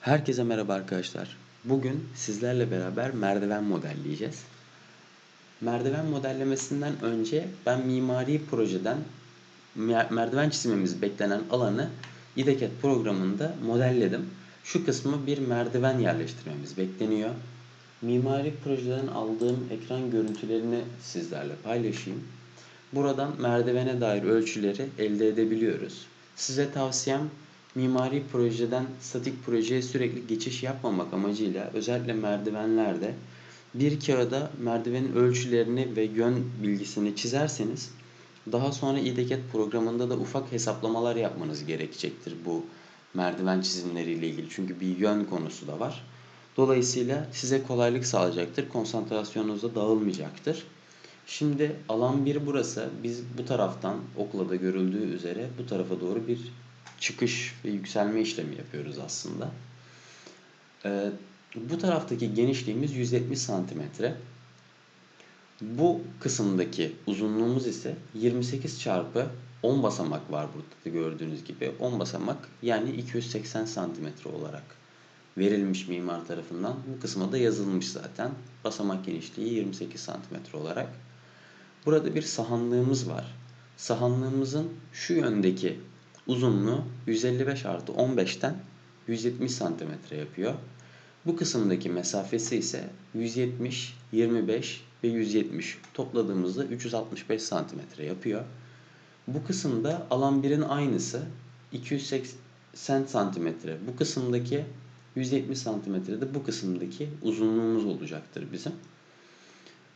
Herkese merhaba arkadaşlar. Bugün sizlerle beraber merdiven modelleyeceğiz. Merdiven modellemesinden önce ben mimari projeden mer- merdiven çizmemiz beklenen alanı İDECAD programında modelledim. Şu kısmı bir merdiven yerleştirmemiz bekleniyor. Mimari projeden aldığım ekran görüntülerini sizlerle paylaşayım. Buradan merdivene dair ölçüleri elde edebiliyoruz. Size tavsiyem mimari projeden statik projeye sürekli geçiş yapmamak amacıyla özellikle merdivenlerde bir kağıda merdivenin ölçülerini ve yön bilgisini çizerseniz daha sonra İDECAD programında da ufak hesaplamalar yapmanız gerekecektir bu merdiven çizimleriyle ilgili. Çünkü bir yön konusu da var. Dolayısıyla size kolaylık sağlayacaktır. Konsantrasyonunuz da dağılmayacaktır. Şimdi alan 1 burası. Biz bu taraftan okula da görüldüğü üzere bu tarafa doğru bir çıkış ve yükselme işlemi yapıyoruz aslında. Ee, bu taraftaki genişliğimiz 170 santimetre. Bu kısımdaki uzunluğumuz ise 28 çarpı 10 basamak var burada da gördüğünüz gibi. 10 basamak yani 280 santimetre olarak verilmiş mimar tarafından. Bu kısma da yazılmış zaten. Basamak genişliği 28 santimetre olarak. Burada bir sahanlığımız var. Sahanlığımızın şu yöndeki uzunluğu 155 artı 15'ten 170 santimetre yapıyor. Bu kısımdaki mesafesi ise 170, 25 ve 170 topladığımızda 365 santimetre yapıyor. Bu kısımda alan 1'in aynısı 280 santimetre. Bu kısımdaki 170 santimetre de bu kısımdaki uzunluğumuz olacaktır bizim.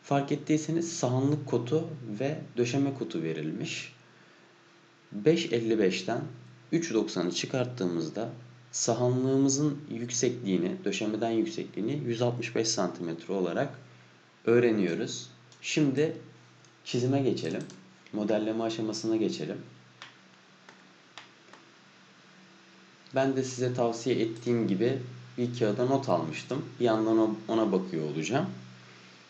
Fark ettiyseniz sahanlık kotu ve döşeme kotu verilmiş. 5.55'ten 3.90'ı çıkarttığımızda sahanlığımızın yüksekliğini, döşemeden yüksekliğini 165 santimetre olarak öğreniyoruz. Şimdi çizime geçelim. Modelleme aşamasına geçelim. Ben de size tavsiye ettiğim gibi bir kağıda not almıştım. Bir yandan ona bakıyor olacağım.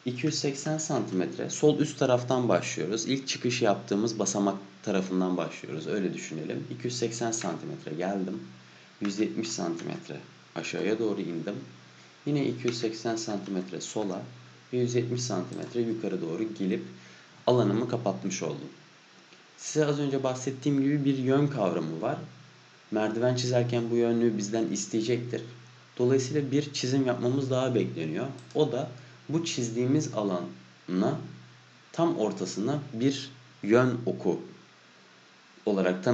280 santimetre sol üst taraftan başlıyoruz. İlk çıkış yaptığımız basamak tarafından başlıyoruz. Öyle düşünelim. 280 santimetre geldim. 170 santimetre aşağıya doğru indim. Yine 280 santimetre sola ve 170 santimetre yukarı doğru gelip alanımı kapatmış oldum. Size az önce bahsettiğim gibi bir yön kavramı var. Merdiven çizerken bu yönlüğü bizden isteyecektir. Dolayısıyla bir çizim yapmamız daha bekleniyor. O da bu çizdiğimiz alana tam ortasına bir yön oku olarak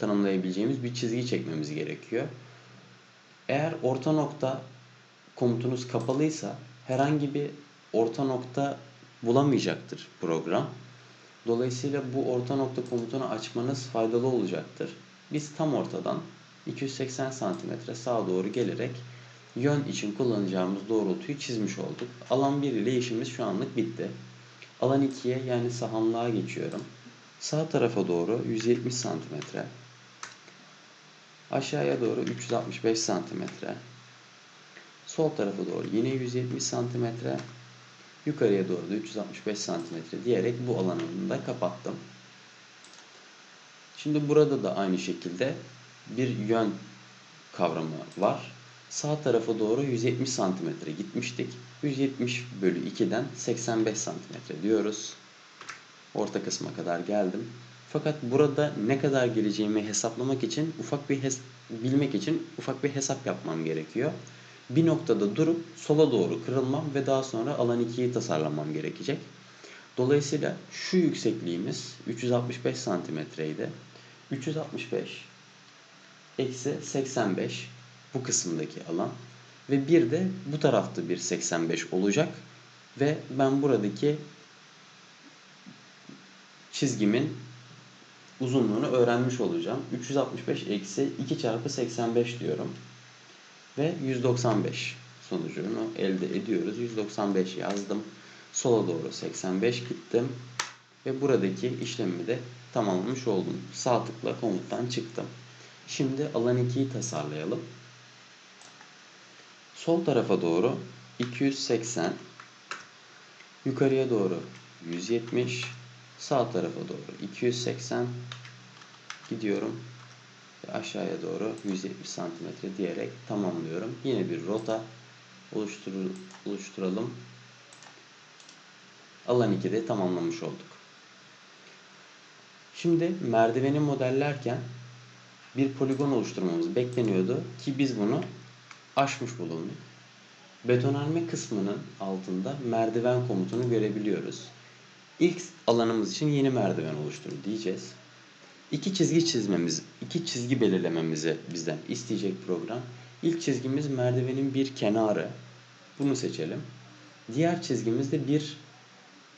tanımlayabileceğimiz bir çizgi çekmemiz gerekiyor. Eğer orta nokta komutunuz kapalıysa herhangi bir orta nokta bulamayacaktır program. Dolayısıyla bu orta nokta komutunu açmanız faydalı olacaktır. Biz tam ortadan 280 santimetre sağa doğru gelerek yön için kullanacağımız doğrultuyu çizmiş olduk. Alan 1 ile işimiz şu anlık bitti. Alan 2'ye yani sahanlığa geçiyorum. Sağ tarafa doğru 170 santimetre. Aşağıya doğru 365 santimetre. Sol tarafa doğru yine 170 santimetre. Yukarıya doğru da 365 santimetre diyerek bu alanını da kapattım. Şimdi burada da aynı şekilde bir yön kavramı var. Sağ tarafa doğru 170 santimetre gitmiştik. 170 bölü 2'den 85 santimetre diyoruz. Orta kısma kadar geldim. Fakat burada ne kadar geleceğimi hesaplamak için ufak bir bilmek için ufak bir hesap yapmam gerekiyor. Bir noktada durup sola doğru kırılmam ve daha sonra alan 2'yi tasarlamam gerekecek. Dolayısıyla şu yüksekliğimiz 365 santimetreydi. 365 eksi 85 bu kısımdaki alan ve bir de bu tarafta bir 85 olacak ve ben buradaki çizgimin uzunluğunu öğrenmiş olacağım. 365 eksi 2 çarpı 85 diyorum. Ve 195 sonucunu elde ediyoruz. 195 yazdım. Sola doğru 85 gittim. Ve buradaki işlemi de tamamlamış oldum. Sağ tıkla komuttan çıktım. Şimdi alan 2'yi tasarlayalım. Sol tarafa doğru 280 yukarıya doğru 170 sağ tarafa doğru 280 gidiyorum ve aşağıya doğru 170 santimetre diyerek tamamlıyorum. Yine bir rota oluştur oluşturalım. Alan 2'de tamamlamış olduk. Şimdi merdiveni modellerken bir poligon oluşturmamız bekleniyordu ki biz bunu aşmış bulunduk. Betonarme kısmının altında merdiven komutunu görebiliyoruz. İlk alanımız için yeni merdiven oluştur diyeceğiz. İki çizgi çizmemiz, iki çizgi belirlememizi bizden isteyecek program. İlk çizgimiz merdivenin bir kenarı. Bunu seçelim. Diğer çizgimizde bir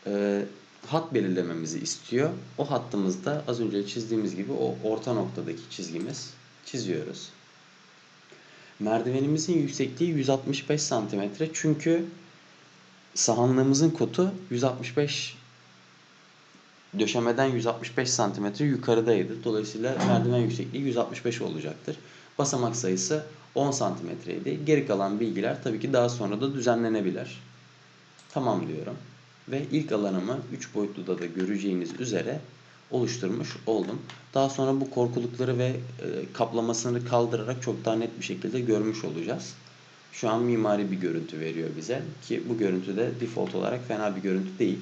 e, hat belirlememizi istiyor. O hattımızda az önce çizdiğimiz gibi o orta noktadaki çizgimiz çiziyoruz. Merdivenimizin yüksekliği 165 santimetre çünkü sahanlığımızın kotu 165 döşemeden 165 santimetre yukarıdaydı. Dolayısıyla merdiven yüksekliği 165 olacaktır. Basamak sayısı 10 santimetreydi. Geri kalan bilgiler tabii ki daha sonra da düzenlenebilir. Tamam diyorum. Ve ilk alanımı 3 boyutluda da göreceğiniz üzere oluşturmuş oldum. Daha sonra bu korkulukları ve e, kaplamasını kaldırarak çok daha net bir şekilde görmüş olacağız. Şu an mimari bir görüntü veriyor bize ki bu görüntü de default olarak fena bir görüntü değil.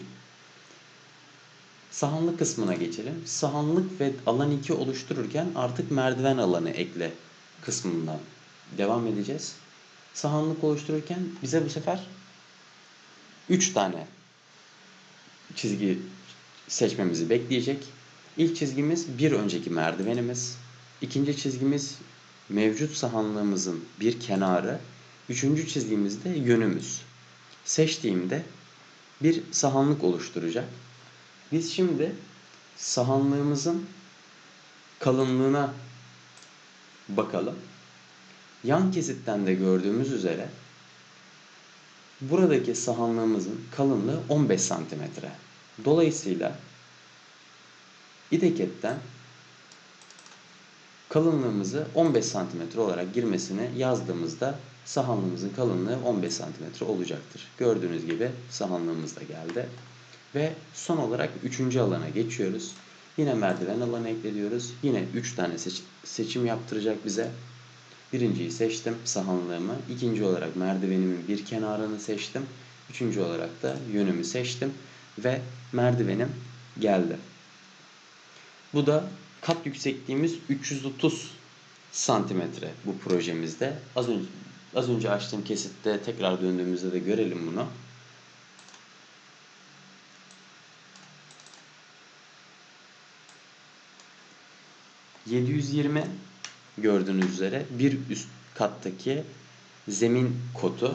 Sahanlık kısmına geçelim. Sahanlık ve alan 2 oluştururken artık merdiven alanı ekle kısmından devam edeceğiz. Sahanlık oluştururken bize bu sefer 3 tane çizgi seçmemizi bekleyecek. İlk çizgimiz bir önceki merdivenimiz. İkinci çizgimiz mevcut sahanlığımızın bir kenarı. Üçüncü çizgimiz de yönümüz. Seçtiğimde bir sahanlık oluşturacak. Biz şimdi sahanlığımızın kalınlığına bakalım. Yan kesitten de gördüğümüz üzere buradaki sahanlığımızın kalınlığı 15 santimetre. Dolayısıyla İdeketten kalınlığımızı 15 santimetre olarak girmesini yazdığımızda sahanlığımızın kalınlığı 15 santimetre olacaktır. Gördüğünüz gibi sahanlığımız da geldi. Ve son olarak üçüncü alana geçiyoruz. Yine merdiven alanı ekliyoruz. Yine 3 tane seç seçim yaptıracak bize. Birinciyi seçtim sahanlığımı. İkinci olarak merdivenimin bir kenarını seçtim. Üçüncü olarak da yönümü seçtim. Ve merdivenim geldi. Bu da kat yüksekliğimiz 330 santimetre bu projemizde. Az önce az önce açtığım kesitte tekrar döndüğümüzde de görelim bunu. ...720 gördüğünüz üzere bir üst kattaki zemin kotu,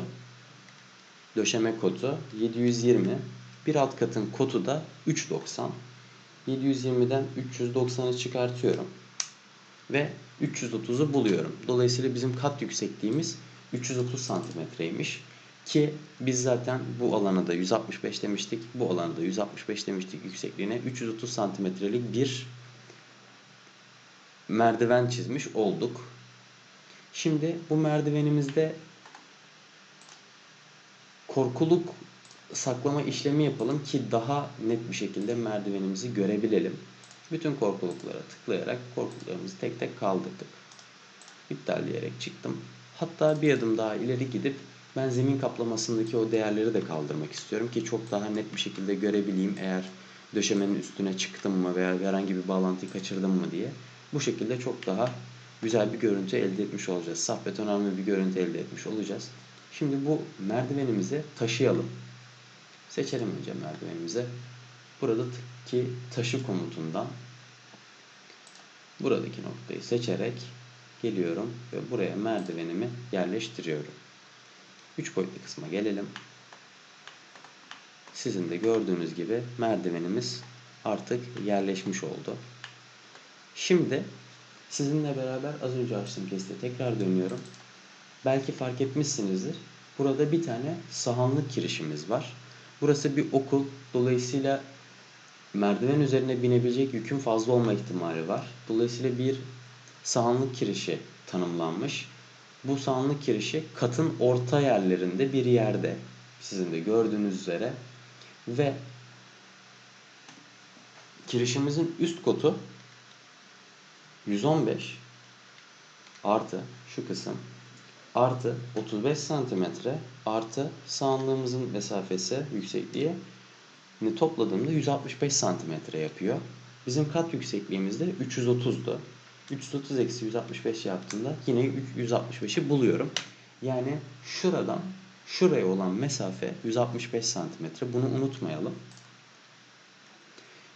döşeme kotu 720, bir alt katın kotu da 390. 720'den 390'ı çıkartıyorum. Ve 330'u buluyorum. Dolayısıyla bizim kat yüksekliğimiz 330 santimetreymiş. Ki biz zaten bu alana da 165 demiştik. Bu alana da 165 demiştik yüksekliğine. 330 santimetrelik bir merdiven çizmiş olduk. Şimdi bu merdivenimizde korkuluk saklama işlemi yapalım ki daha net bir şekilde merdivenimizi görebilelim. Bütün korkuluklara tıklayarak korkuluklarımızı tek tek kaldırdık. İptal diyerek çıktım. Hatta bir adım daha ileri gidip ben zemin kaplamasındaki o değerleri de kaldırmak istiyorum ki çok daha net bir şekilde görebileyim eğer döşemenin üstüne çıktım mı veya herhangi bir bağlantıyı kaçırdım mı diye. Bu şekilde çok daha güzel bir görüntü elde etmiş olacağız. Saf betonarme bir görüntü elde etmiş olacağız. Şimdi bu merdivenimizi taşıyalım. Seçelim önce merdivenimizi. Buradaki taşı komutundan buradaki noktayı seçerek geliyorum ve buraya merdivenimi yerleştiriyorum. 3 boyutlu kısma gelelim. Sizin de gördüğünüz gibi merdivenimiz artık yerleşmiş oldu. Şimdi sizinle beraber az önce açtığım kesite tekrar dönüyorum. Belki fark etmişsinizdir. Burada bir tane sahanlık kirişimiz var. Burası bir okul. Dolayısıyla merdiven üzerine binebilecek yükün fazla olma ihtimali var. Dolayısıyla bir sahanlık kirişi tanımlanmış. Bu sahanlık kirişi katın orta yerlerinde bir yerde. Sizin de gördüğünüz üzere. Ve kirişimizin üst kotu 115, artı şu kısım artı 35 santimetre artı sağanlığımızın mesafesi yüksekliği topladığımda 165 santimetre yapıyor. Bizim kat yüksekliğimiz de 330'du. 330 eksi 165 yaptığımda yine 165'i buluyorum. Yani şuradan şuraya olan mesafe 165 santimetre. Bunu unutmayalım.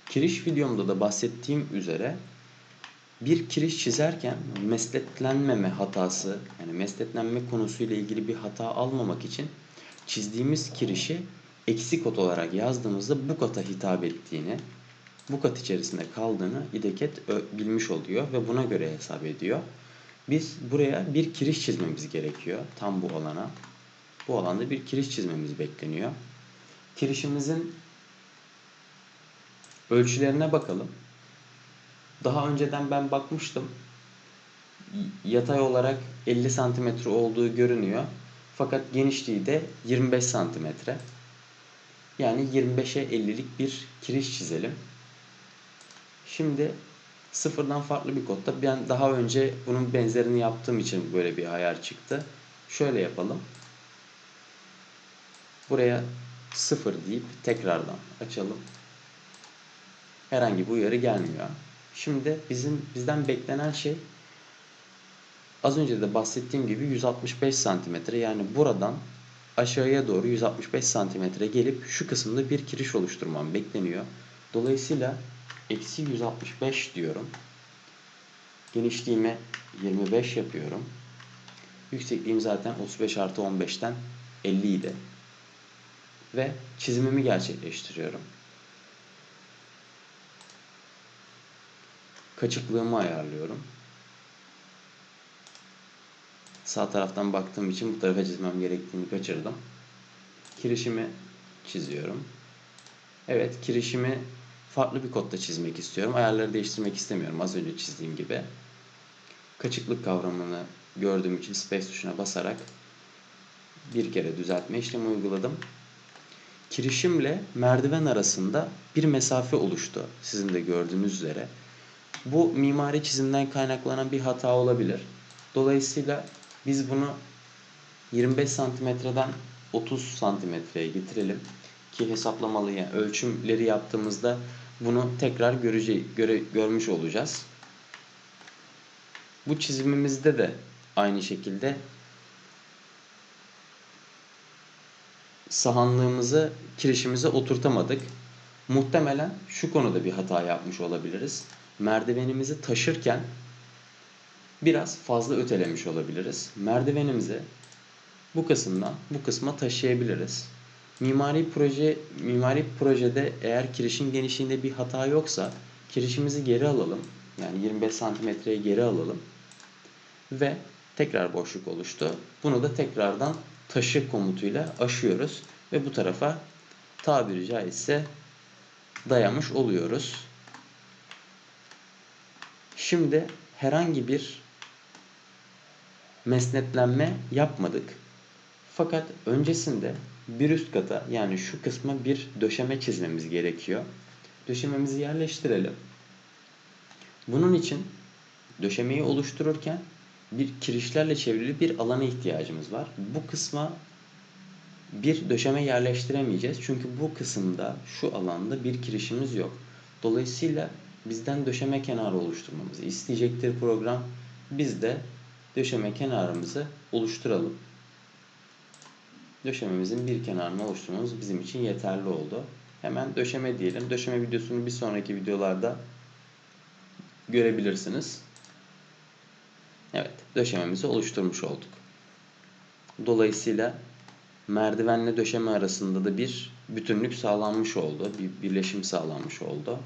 Kiriş videomda da bahsettiğim üzere bir kiriş çizerken mesletlenmeme hatası yani mesletlenme konusuyla ilgili bir hata almamak için çizdiğimiz kirişi eksik kot olarak yazdığımızda bu kata hitap ettiğini, bu kat içerisinde kaldığını ideket bilmiş oluyor ve buna göre hesap ediyor. Biz buraya bir kiriş çizmemiz gerekiyor tam bu alana. Bu alanda bir kiriş çizmemiz bekleniyor. Kirişimizin ölçülerine bakalım. Daha önceden ben bakmıştım. Yatay olarak 50 santimetre olduğu görünüyor. Fakat genişliği de 25 santimetre. Yani 25'e 50'lik bir kiriş çizelim. Şimdi sıfırdan farklı bir kodda ben daha önce bunun benzerini yaptığım için böyle bir ayar çıktı. Şöyle yapalım. Buraya sıfır deyip tekrardan açalım. Herhangi bir uyarı gelmiyor. Şimdi bizim bizden beklenen şey az önce de bahsettiğim gibi 165 santimetre yani buradan aşağıya doğru 165 santimetre gelip şu kısımda bir kiriş oluşturmam bekleniyor. Dolayısıyla eksi 165 diyorum. Genişliğime 25 yapıyorum. Yüksekliğim zaten 35 artı 15'ten 50 idi. Ve çizimimi gerçekleştiriyorum. Kaçıklığımı ayarlıyorum. Sağ taraftan baktığım için bu tarafa çizmem gerektiğini kaçırdım. Kirişimi çiziyorum. Evet, kirişimi farklı bir kodda çizmek istiyorum. Ayarları değiştirmek istemiyorum az önce çizdiğim gibi. Kaçıklık kavramını gördüğüm için space tuşuna basarak bir kere düzeltme işlemi uyguladım. Kirişimle merdiven arasında bir mesafe oluştu sizin de gördüğünüz üzere. Bu mimari çizimden kaynaklanan bir hata olabilir. Dolayısıyla biz bunu 25 santimetreden 30 santimetreye getirelim ki hesaplamalı yani ölçümleri yaptığımızda bunu tekrar görece göre, görmüş olacağız. Bu çizimimizde de aynı şekilde sahanlığımızı kirişimize oturtamadık. Muhtemelen şu konuda bir hata yapmış olabiliriz. Merdivenimizi taşırken biraz fazla ötelemiş olabiliriz. Merdivenimizi bu kısımdan bu kısma taşıyabiliriz. Mimari proje mimari projede eğer kirişin genişliğinde bir hata yoksa kirişimizi geri alalım. Yani 25 santimetreye geri alalım. Ve tekrar boşluk oluştu. Bunu da tekrardan taşı komutuyla aşıyoruz ve bu tarafa tabiri caizse dayamış oluyoruz. Şimdi herhangi bir mesnetlenme yapmadık. Fakat öncesinde bir üst kata yani şu kısma bir döşeme çizmemiz gerekiyor. Döşememizi yerleştirelim. Bunun için döşemeyi oluştururken bir kirişlerle çevrili bir alana ihtiyacımız var. Bu kısma bir döşeme yerleştiremeyeceğiz. Çünkü bu kısımda şu alanda bir kirişimiz yok. Dolayısıyla bizden döşeme kenarı oluşturmamızı isteyecektir program. Biz de döşeme kenarımızı oluşturalım. Döşememizin bir kenarını oluşturmamız bizim için yeterli oldu. Hemen döşeme diyelim. Döşeme videosunu bir sonraki videolarda görebilirsiniz. Evet, döşememizi oluşturmuş olduk. Dolayısıyla merdivenle döşeme arasında da bir bütünlük sağlanmış oldu. Bir birleşim sağlanmış oldu.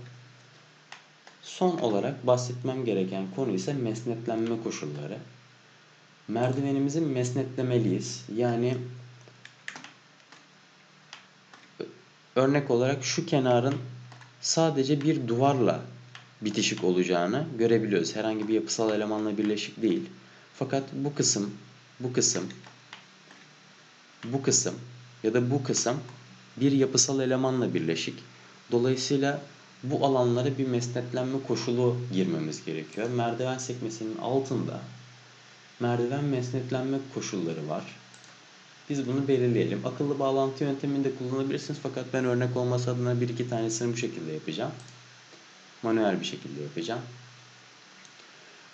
Son olarak bahsetmem gereken konu ise mesnetlenme koşulları. Merdivenimizi mesnetlemeliyiz. Yani örnek olarak şu kenarın sadece bir duvarla bitişik olacağını görebiliyoruz. Herhangi bir yapısal elemanla birleşik değil. Fakat bu kısım, bu kısım, bu kısım ya da bu kısım bir yapısal elemanla birleşik. Dolayısıyla bu alanlara bir mesnetlenme koşulu girmemiz gerekiyor. Merdiven sekmesinin altında merdiven mesnetlenme koşulları var. Biz bunu belirleyelim. Akıllı bağlantı yöntemini de kullanabilirsiniz fakat ben örnek olması adına bir iki tanesini bu şekilde yapacağım. Manuel bir şekilde yapacağım.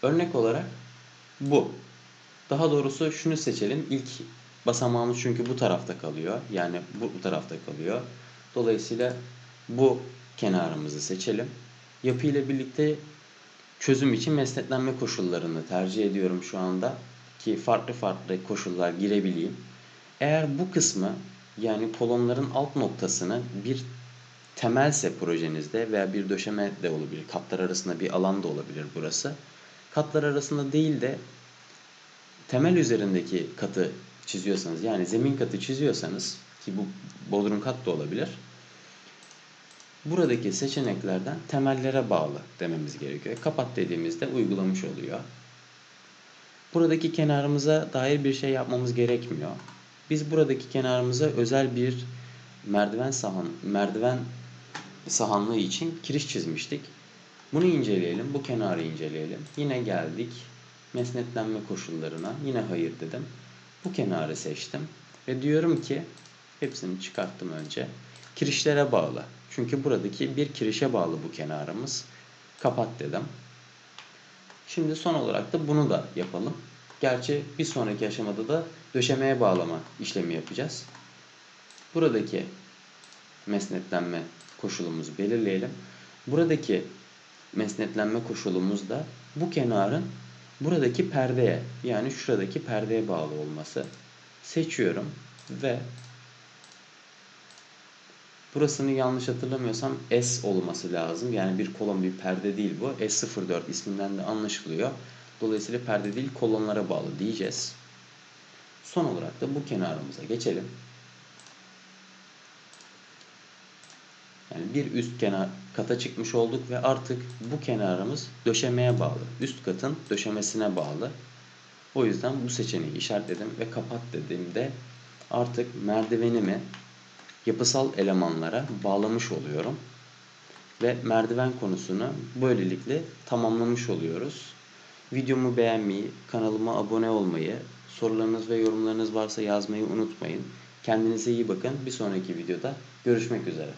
Örnek olarak bu. Daha doğrusu şunu seçelim. İlk basamağımız çünkü bu tarafta kalıyor. Yani bu, bu tarafta kalıyor. Dolayısıyla bu kenarımızı seçelim. Yapı ile birlikte çözüm için mesnetlenme koşullarını tercih ediyorum şu anda. Ki farklı farklı koşullar girebileyim. Eğer bu kısmı yani kolonların alt noktasını bir temelse projenizde veya bir döşeme de olabilir. Katlar arasında bir alan da olabilir burası. Katlar arasında değil de temel üzerindeki katı çiziyorsanız yani zemin katı çiziyorsanız ki bu bodrum kat da olabilir. Buradaki seçeneklerden temellere bağlı dememiz gerekiyor. Kapat dediğimizde uygulamış oluyor. Buradaki kenarımıza dair bir şey yapmamız gerekmiyor. Biz buradaki kenarımıza özel bir merdiven sahan merdiven sahanlığı için kiriş çizmiştik. Bunu inceleyelim. Bu kenarı inceleyelim. Yine geldik mesnetlenme koşullarına. Yine hayır dedim. Bu kenarı seçtim. Ve diyorum ki hepsini çıkarttım önce. Kirişlere bağlı. Çünkü buradaki bir kirişe bağlı bu kenarımız. Kapat dedim. Şimdi son olarak da bunu da yapalım. Gerçi bir sonraki aşamada da döşemeye bağlama işlemi yapacağız. Buradaki mesnetlenme koşulumuzu belirleyelim. Buradaki mesnetlenme koşulumuz da bu kenarın buradaki perdeye yani şuradaki perdeye bağlı olması. Seçiyorum ve burasını yanlış hatırlamıyorsam S olması lazım. Yani bir kolon bir perde değil bu. S04 isminden de anlaşılıyor. Dolayısıyla perde değil kolonlara bağlı diyeceğiz. Son olarak da bu kenarımıza geçelim. Yani bir üst kenar kata çıkmış olduk ve artık bu kenarımız döşemeye bağlı. Üst katın döşemesine bağlı. O yüzden bu seçeneği işaretledim ve kapat dediğimde artık merdivenimi yapısal elemanlara bağlamış oluyorum. Ve merdiven konusunu böylelikle tamamlamış oluyoruz. Videomu beğenmeyi, kanalıma abone olmayı, sorularınız ve yorumlarınız varsa yazmayı unutmayın. Kendinize iyi bakın. Bir sonraki videoda görüşmek üzere.